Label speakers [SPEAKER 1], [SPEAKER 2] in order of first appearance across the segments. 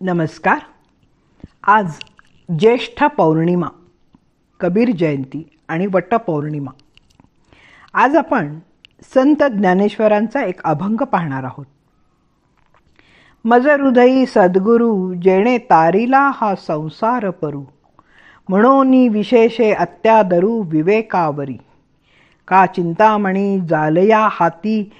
[SPEAKER 1] नमस्कार. आज ज्येष्ठ पौर्णिमा कबीर जयंती आणि वटपौर्णिमा. आज आपण संत ज्ञानेश्वरांचा एक अभंग पाहणार आहोत. मज हृदयी सद्गुरू जेणे तारीला हा संसार परू. म्हणून विशेषे अत्यादरू विवेकावरी. का चिंतामणी जालया हाती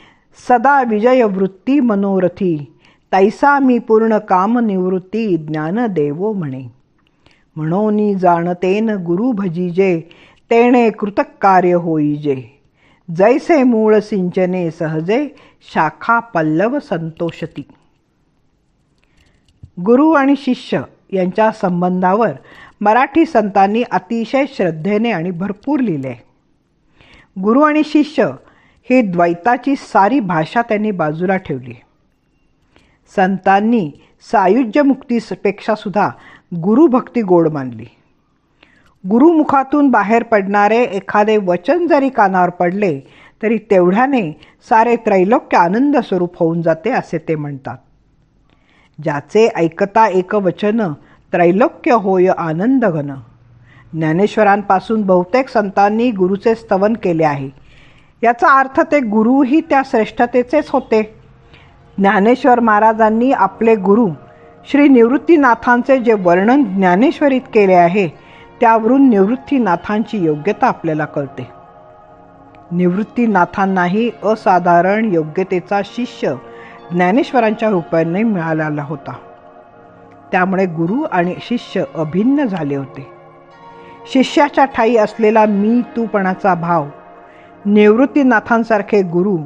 [SPEAKER 1] सदा विजय वृत्ती मनोरथी. तैसा मी पूर्ण काम निवृत्ती ज्ञान देवो म्हणे. म्हणून जाणतेन गुरु भजीजे तेणे कृतक कार्य होईजे. जैसे मूळ सिंचने सहजे शाखा पल्लव संतोषती. गुरु आणि शिष्य यांच्या संबंधावर मराठी संतांनी अतिशय श्रद्धेने आणि भरपूर लिहिले. गुरु आणि शिष्य ही द्वैताची सारी भाषा त्यांनी बाजूला ठेवली. संतांनी सायुज्य मुक्तीपेक्षा सुद्धा गुरुभक्ती गोड मानली. गुरुमुखातून बाहेर पडणारे एखादे वचन जरी कानावर पडले तरी तेवढ्याने सारे त्रैलोक्य आनंद स्वरूप होऊन जाते असे ते म्हणतात. ज्याचे ऐकता एक वचन त्रैलोक्य होय आनंद घन. ज्ञानेश्वरांपासून बहुतेक संतांनी गुरुचे स्तवन केले आहे. याचा अर्थ ते गुरुही त्या श्रेष्ठतेचेच होते. ज्ञानेश्वर महाराजांनी आपले गुरु श्री निवृत्तीनाथांचे जे वर्णन ज्ञानेश्वरीत केले आहे त्यावरून निवृत्तीनाथांची योग्यता आपल्याला कळते. निवृत्तीनाथांनाही असाधारण योग्यतेचा शिष्य ज्ञानेश्वरांच्या रूपाने मिळालेला होता. त्यामुळे गुरु आणि शिष्य अभिन्न झाले होते. शिष्याच्या ठाई असलेला मी तूपणाचा भाव निवृत्तीनाथांसारखे गुरु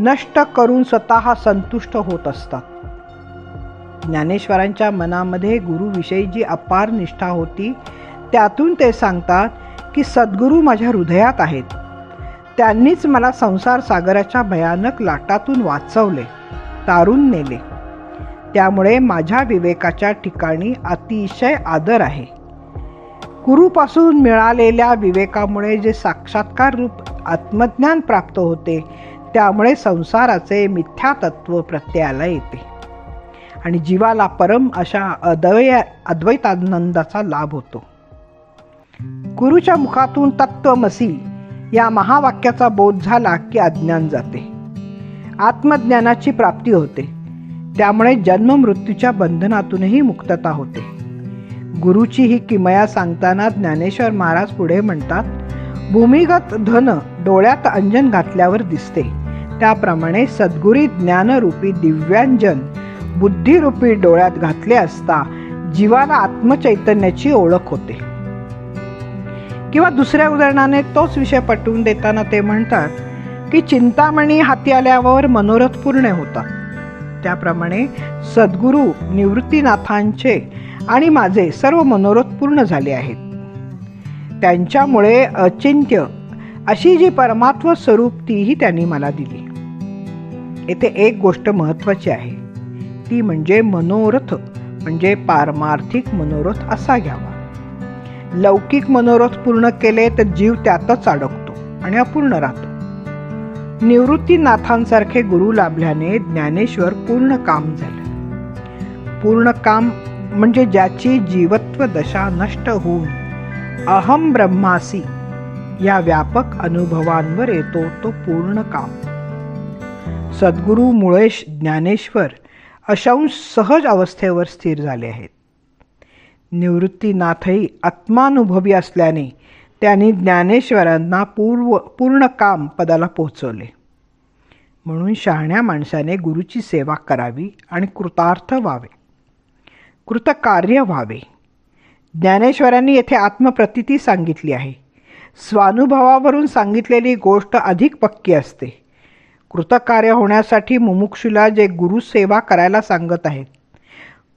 [SPEAKER 1] नष्ट करून स्वतः संतुष्ट होत असतात. ज्ञानेश्वरांच्या मनामध्ये गुरुविषयी जी अपार निष्ठा होती. त्यातून ते सांगतात की सद्गुरू माझ्या हृदयात आहेत. त्यांनीच मला संसार सागराच्या भयानक लाटातून वाचवले तारून नेले त्यामुळे माझ्या विवेकाच्या ठिकाणी अतिशय आदर आहे. गुरुपासून मिळालेल्या विवेकामुळे जे साक्षात्कार रूप आत्मज्ञान प्राप्त होते त्यामुळे संसाराचे मिथ्यातत्व प्रत्ययाला येते. आणि जीवाला परम अशा अद्वय अद्वैतानंदाचा लाभ होतो. गुरुच्या मुखातून तत्त्वमसी या महावाक्याचा बोध झाला की अज्ञान जाते. आत्मज्ञानाची प्राप्ती होते. त्यामुळे जन्म मृत्यूच्या बंधनातूनही मुक्तता होते. गुरुची ही किमया सांगताना ज्ञानेश्वर महाराज पुढे म्हणतात भूमिगत धन डोळ्यात अंजन घातल्यावर दिसते. त्याप्रमाणे सद्गुरी ज्ञानरूपी दिव्यांजन बुद्धिरूपी डोळ्यात घातले असता जीवाला आत्मचैतन्याची ओळख होते. किंवा दुसऱ्या उदाहरणाने तोच विषय पटवून देताना ते म्हणतात की चिंतामणी हाती आल्यावर मनोरथ पूर्ण होतात त्याप्रमाणे सद्गुरू निवृत्तीनाथांचे आणि माझे सर्व मनोरथ पूर्ण झाले आहेत. त्यांच्यामुळे अचिंत्य अशी जी परमात्व स्वरूप तीही त्यांनी मला दिली. येथे एक गोष्ट महत्त्वाची आहे. ती म्हणजे मनोरथ म्हणजे पारमार्थिक मनोरथ असा घ्यावा. लौकिक मनोरथ पूर्ण केले तर जीव त्यातच अडकतो आणि अपूर्ण राहतो. निवृत्तीनाथांसारखे गुरु लाभल्याने ज्ञानेश्वर पूर्ण काम झालं. पूर्ण काम म्हणजे ज्याची जीवत्व दशा नष्ट होऊन अहम ब्रह्मासी या व्यापक अनुभवांवर येतो तो पूर्ण काम. सद्गुरु मुळेश ज्ञानेश्वर अशांश सहज अवस्थेवर स्थिर झाले आहेत. निवृत्तीनाथही आत्मानुभवी असल्याने त्यांनी ज्ञानेश्वरांना पूर्व पूर्ण काम पदाला पोहोचवले. म्हणून शहाण्या माणसाने गुरुची सेवा करावी आणि कृतार्थ व्हावे. कृतकार्य व्हावे. ज्ञानेश्वरांनी येथे आत्मप्रतिती सांगितली आहे. स्वानुभवावरून सांगितलेली गोष्ट अधिक पक्की असते. कृतकार्य होण्यासाठी मुमुक्षुला जे गुरुसेवा करायला सांगत आहेत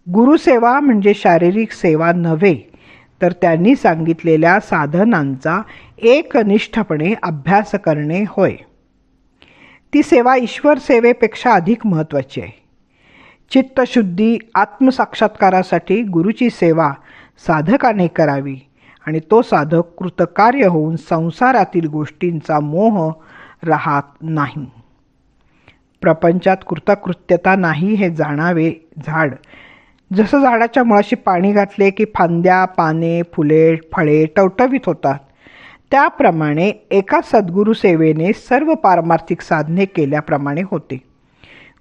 [SPEAKER 1] गुरुसेवा म्हणजे शारीरिक सेवा नव्हे तर त्यांनी सांगितलेल्या साधनांचा एकनिष्ठपणे अभ्यास करणे होय. ती सेवा ईश्वर सेवेपेक्षा अधिक महत्त्वाची आहे. चित्तशुद्धी आत्मसाक्षात्कारासाठी गुरुची सेवा साधकाने करावी आणि तो साधक कृतकार्य होऊन संसारातील गोष्टींचा मोह राहत नाही. प्रपंचात कृतकृत्यता नाही हे जाणावे झाड. जसं झाडाच्या मुळाशी पाणी घातले की फांद्या पाने फुले फळे टवटवीत होतात त्याप्रमाणे एका सद्गुरुसेवेने सर्व पारमार्थिक साधने केल्याप्रमाणे होते.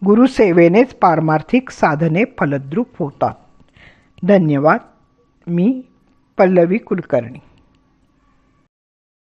[SPEAKER 1] गुरुसेवेनेच पारमार्थिक साधने फलद्रूप होतात. धन्यवाद. मी पल्लवी कुलकर्णी.